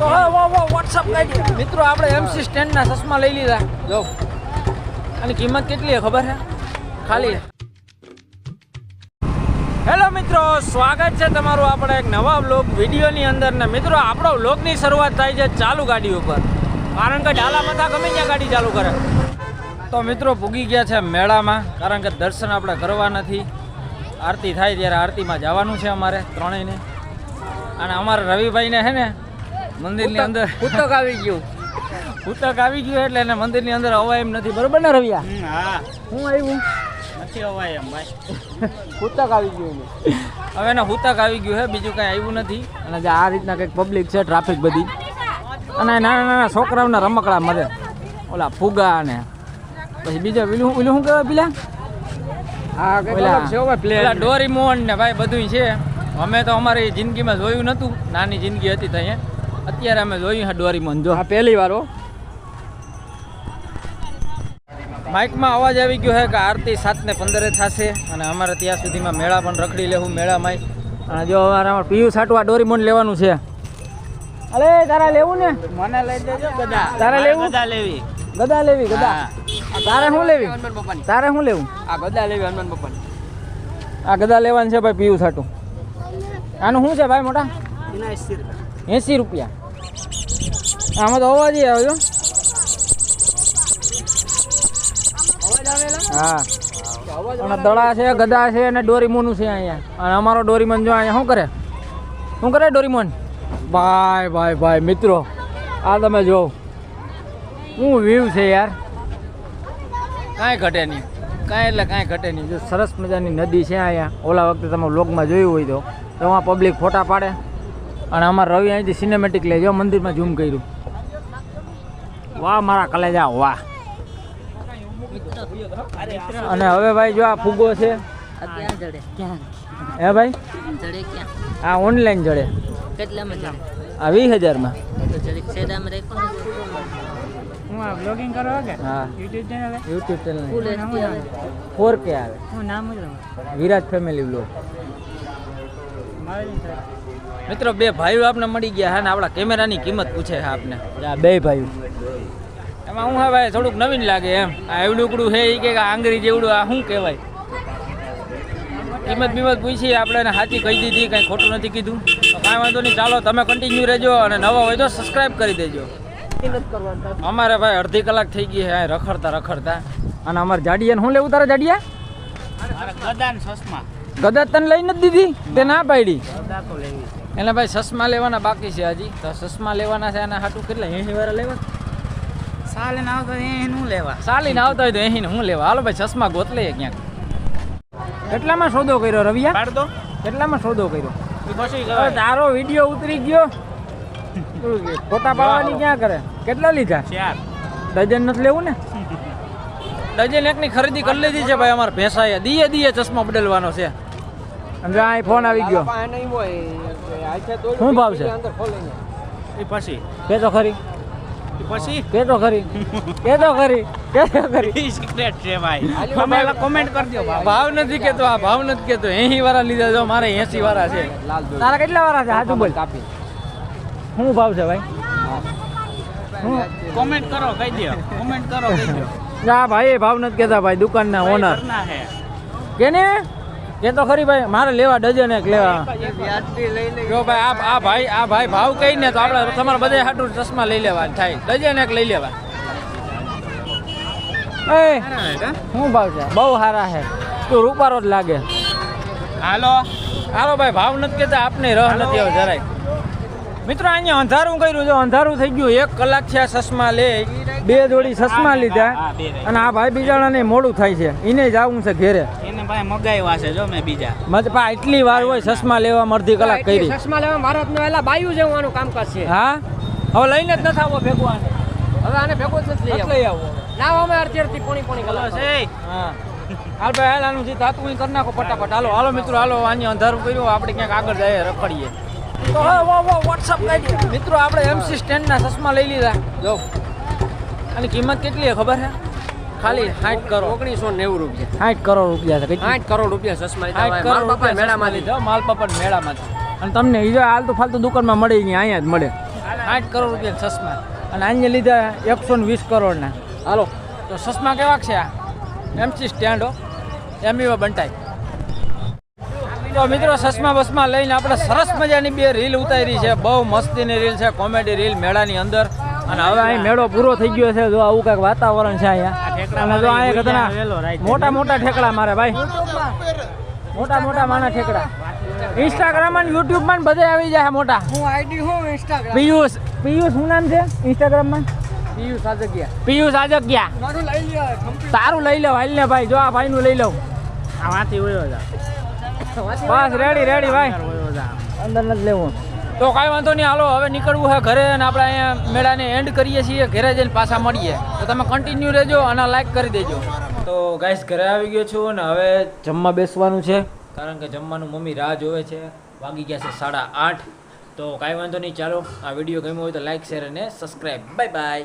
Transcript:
તો વોટ્સઅપ કરી મિત્રો, આપણે એમસી સ્ટેન્ડના ચશ્મા લઈ લીધા. જો. આની કિંમત કેટલી છે ખબર છે? ખાલી. હેલો મિત્રો. સ્વાગત છે તમારું આપણે એક નવા બ્લોગ વિડીયોની અંદર ને મિત્રો, આપણો બ્લોગની શરૂઆત થાય છે ચાલુ ગાડી ઉપર. કારણ કે ડાલા મથા ગમે ત્યાં ગાડી ચાલુ કરે. તો મિત્રો, પૂગી ગયા છે મેળામાં, કારણ કે દર્શન આપણે કરવા નથી. આરતી થાય ત્યારે આરતીમાં જવાનું છે અમારે ત્રણેયને. અને અમારે રવિભાઈને છે ને મંદિરની અંદર. પુસ્તક આવી ગયું. ઉતક આવી ગયું એટલે એને મંદિરની અંદર અવાય એમ નથી. બરોબર ને રવિયા? હા. હું આવ્યું? નથી અવાય એમ ભાઈ. હુતક આવી ગયું હવે એને હુતક આવી ગયું હે બીજું કાંઈ આવ્યું નથી. અને જે આ રીતના કંઈક પબ્લિક છે ટ્રાફિક બધી. અને નાના નાના છોકરાઓના રમકડા મળે. ઓલા ફુગા ને. પછી બીજા પેલું પેલું શું કહેવાય પેલા? હા પેલા પેલા ડોરીમોન ને ભાઈ બધું છે. અમે તો અમારી જિંદગીમાં જોયું નહોતું. નાની જિંદગી હતી તો અહીંયા. અત્યારે અમે જોયું ડોરીમોન જો. હા પહેલી વાર હો. માઇકમાં અવાજ આવી ગયો છે કે આરતી સાત ને પંદરે થશે અને અમારે ત્યાં સુધીમાં મેળા પણ રખડી લેવું મેળામાં અને જો અમારે અમારે પીયું ડોરી ડોરીમોન લેવાનું છે. અરે તારા લેવું ને? મને લઈ દેજો ગદા તારે લેવું? ગદા લેવી. ગદા લેવી ગદા તારે શું લેવી? હનુમાન બાપાની. તારે શું લેવું? આ ગદા લેવી હનુમાન બાપાની. આ ગદા લેવાનું છે ભાઈ પીયું છાટું આનું શું છે ભાઈ મોટા? એના એસી રૂપિયા. આમાં તો અવાજ આવ્યો હા. અને દડા છે ગદા છે અને ડોરીમોનું છે અહીંયા. અને અમારો ડોરીમોન જો અહીંયા શું કરે? શું કરે ડોરીમોન? ભાઈ ભાઈ ભાઈ, મિત્રો, આ તમે જો. શું વ્યૂ છે યાર? કાંઈ ઘટે નહીં. કાંઈ એટલે કાંઈ ઘટે નહીં. જો સરસ મજાની નદી છે અહીંયા. ઓલા વખતે તમે વ્લોગમાં જોયું હોય તો. એમાં પબ્લિક ફોટા પાડે. અને અમારા રવિ અહીંથી સિનેમેટિક લઈ જાઓ મંદિરમાં ઝૂમ કર્યું. વાહ મારા કલેજા વાહ. અને હવે ભાઈ જો આ ફુગ્ગો છે. હે ભાઈ? આ ઓનલાઈન જડે. આ વીસ હજારમાં. હું આ બ્લોગિંગ કરો કે હા. YouTube channel YouTube full HD આવે. ફોર કે આવે. હું નામ જ વિરાજ ફેમિલી બ્લોગ મારે મિત્રો બે ભાઈઓ આપને મળી ગયા હા ને આપણા કેમેરાની કિંમત પૂછે છે આપને. આ બે ભાઈઓ. એમાં હું હવે થોડુંક નવીન લાગે એમ. આ એવડુકડું છે એ કે આ આંગળી જેવડું આ શું કહેવાય? કિંમત બિંમત પૂછી આપણે એને સાચી કહી દીધી કંઈ ખોટું નથી કીધું. તો કાંઈ વાંધો નહીં ચાલો તમે કન્ટિન્યુ રહેજો અને નવા હોય તો સબસ્ક્રાઈબ કરી દેજો. અમારે ભાઈ અડધી કલાક થઈ ગઈ છે રખડતા રખડતા. અને અમારે જાડિયાને શું લેવું તારે જાડિયા? મારા ગદા ને સસમા. ગદા તને લઈ નથી દીધી? તે ના પાડી. એટલે ભાઈ ચશ્મા લેવાના બાકી છે હજી. તો ચશ્મા લેવાના છે અને હાટું કેટલા? એસી વાળા લેવા? સાલે હોય આવતો હું લેવા. સાલીને આવતા હોય તો એસી હું લેવા? હાલો ભાઈ સસમા ગોત લઈએ ક્યાંક. કેટલામાં સોદો કર્યો રવિયા? દો. કેટલામાં સોદો કર્યો? તારો વીડિયો ઉતરી ગયો. ફોટા પાડવાની ક્યાં કરે? કેટલા લીધા? ચાર. ડઝન નથી લેવું ને? ડઝન એકની ખરીદી કરી લીધી છે ભાઈ અમારે ભેંસાએ. દીએ દીએ ચશ્મા બદલવાનો છે. અને જો આ ફોન આવી ગયો. શું ભાવ છે? એ પછી? કે તો ખરી? પછી? કે તો ખરી? કે તો ખરી? કે તો ખરી? સિક્રેટ છે ભાઈ. તમે કોમેન્ટ કરજો ભાવ નથી કેતો આ ભાવ નથી કેતો. એસી વાળા લીધા જો મારે એસી વાળા છે. તારા કેટલા વાળા છે? હાજુ બોલ કાપી. શું ભાવ છે ભાઈ? કોમેન્ટ કરો કહી દો. કોમેન્ટ કરો કહી દો. ના ભાઈ એ ભાવ નથી કેતા ભાઈ દુકાનના ઓનર હે. કે ને કે તો ખરી ભાઈ મારે લેવા ડઝન એક લેવા. જો ભાઈ આ આ ભાઈ આ ભાઈ ભાવ કહીને તો આપણે તમારે બધે હાટું ચશ્મા લઈ લેવા થાય. ડઝન એક લઈ લેવા એ શું ભાવ છે? બહુ સારા છે તું રૂપારો જ લાગે. હાલો. હાલો ભાઈ ભાવ નથી કેતા આપને રહ નથી આવ જરાય. મિત્રો અહીંયા અંધારું કર્યું છે અંધારું થઈ ગયું. એક કલાક છે આ ચશ્મા લે. બે જોડી ચશ્મા લીધા. અને આ ભાઈ બીજાને મોડું થાય છે. એને જ આવું છે ઘેરે. એને મગાવ્યા છે જો મેં બીજા. મત પા એટલી વાર હોય ચશ્મા લેવા અડધી કલાક કરી. ચશ્મા લેવા મારા એલા બાયું જેવું આનું કામકાજ છે. હા? હવે લઈને જ નથી આવો ભેગું આને હવે આને ભેગો જ નથી લઈ આવો લાવ અમે અડધી પોણી પોણી કલાક છે હા. હાલ ભાઈ હાલ આનું જે તાતું કરી નાખો ફટાફટ. હાલો હાલો મિત્રો હાલો અહીંયા અંધારું કર્યું આપણે ક્યાંક આગળ જઈએ રખડીએ. તો વો વો વોટ્સઅપ કરી મિત્રો આપણે એમસી સ્ટેન્ડના ચશ્મા લઈ લીધા. જો. આની કિંમત કેટલી છે ખબર છે? ખાલી સાઠ કરોડ. ઓગણીસો નેવું રૂપિયા. સાઠ કરોડ રૂપિયા છે? આઠ કરોડ રૂપિયા ચશ્મા લીધા સાઠ. કરોડ રૂપિયા મેળામાં ચશ્મા માલપાપડ મેળામાંથી. અને તમને ઈ જો હાલતુ ફાલતુ દુકાનમાં મળે નહીં અહીંયા જ મળે. સાઠ કરોડ રૂપિયા ચશ્મા અને અહીંયા લીધા એકસો ને વીસ કરોડના. હાલો. તો ચશ્મા કેવા છે આ? એમસી સ્ટેન્ડો એમ એવા બંટાય. તો મિત્રો ચશ્મા બસમાં લઈને આપણે સરસ મજાની બે રીલ ઉતારી છે. બહુ મસ્તીની રીલ છે. કોમેડી રીલ મેળાની અંદર. અને હવે અહીં મેળો પૂરો થઈ ગયો છે. જો આવું કંઈક વાતાવરણ છે અહીંયા. અને જો અહીંયા કદાચ મોટા મોટા ઠેકડા મારે ભાઈ. મોટા મોટા માના ઠેકડા. ઇન્સ્ટાગ્રામ અને યુટ્યુબમાં બધે આવી જાય મોટા. હું આઈડી હું ઇન્સ્ટાગ્રામ પિયુષ પિયુષ શું નામ છે ઇન્સ્ટાગ્રામમાં? પીયુ સાજકિયા. પિયુષ આજકિયા મારું લઈ લે સારું લઈ લઉં હાલ ને ભાઈ. જો આ ભાઈ નું લઈ લઉં. આ વયો હોય બસ રેડી રેડી ભાઈ. અંદર નથી લેવું. તો કાંઈ વાંધો નહીં. હાલો, હવે નીકળવું છે ઘરે અને આપણે અહીંયા મેળાને એન્ડ કરીએ છીએ. ઘરે જઈને પાછા મળીએ. તો તમે કન્ટિન્યુ રહેજો અને લાઈક કરી દેજો. તો ગાઈસ ઘરે આવી ગયો છું અને હવે જમવા બેસવાનું છે. કારણ કે જમવાનું મમ્મી રાહ જોવે છે. વાગી ગયા છે સાડા આઠ. તો કાંઈ વાંધો નહીં, ચાલો. આ વીડિયો ગમ્યો હોય તો લાઈક શેર અને સબસ્ક્રાઈબ બાય બાય